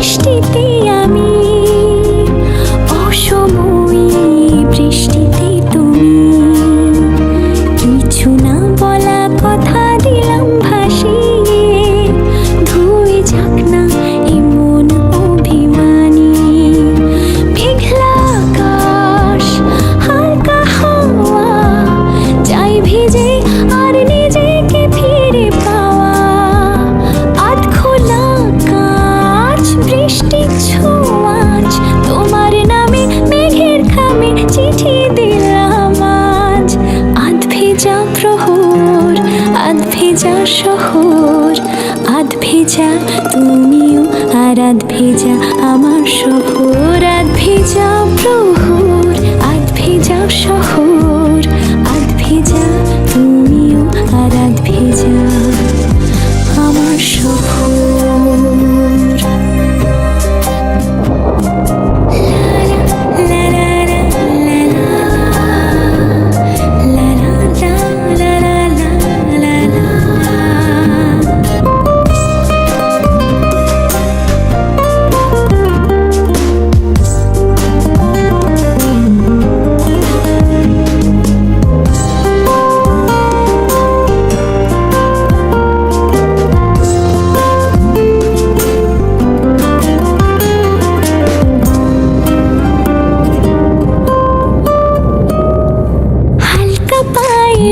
বৃষ্টিতে স্টিক ছোঁয়াচ তোমার নামে মেঘের খামে চিঠি দিলাম আজ। আধ ভেজা প্রহর, আধ ভেজা শহর, আধ ভেজা তুমিও আর আধ ভেজা আমার শহর। আধ ভেজা প্রহর, আধ ভেজা শহর, আধ ভেজা তুমিও আর আধ ভেজা আমার শহর।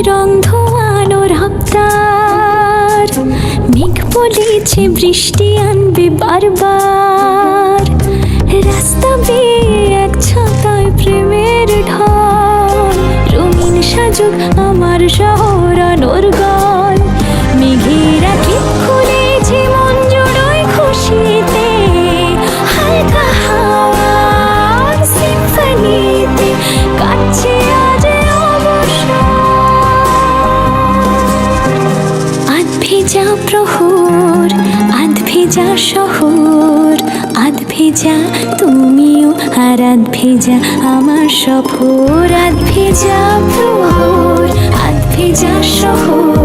পায়ে হপ্তার মেঘ বলেছে বৃষ্টি আনবে বারবার। রাস্তা বেয়ে এক প্রেমের ঢল। রঙিন সাজুক আমার আধ ভেজা তুমিও আরাত ভেজা আমার সফর হাত ভেজা প্রহর হাত ভেজা শহর।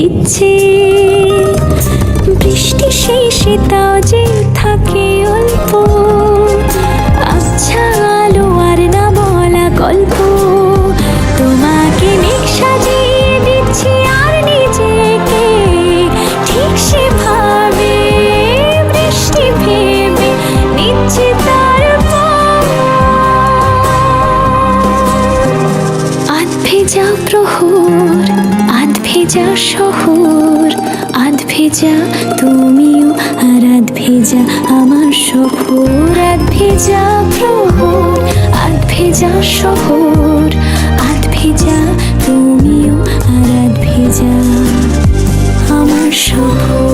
দিচ্ছে। বৃষ্টি শেষে তাও যে থাকে অল্প। আচ্ছা আলো আর না বলা গল্প। তোমাকে মেঘ সাজিয়ে দিচ্ছি আর নিজেকে। ঠিক সেভাবে বৃষ্টি ভেবে নিচ্ছে তার আধ ভেজা প্রহর ভেজা শহর, আধ ভেজা, তুমিও আর আধ ভেজা, আমার শহর। আধ ভেজা প্রহর, আধ ভেজা শহর, আধ ভেজা, তুমিও আর আধ ভেজা, আমার শহর।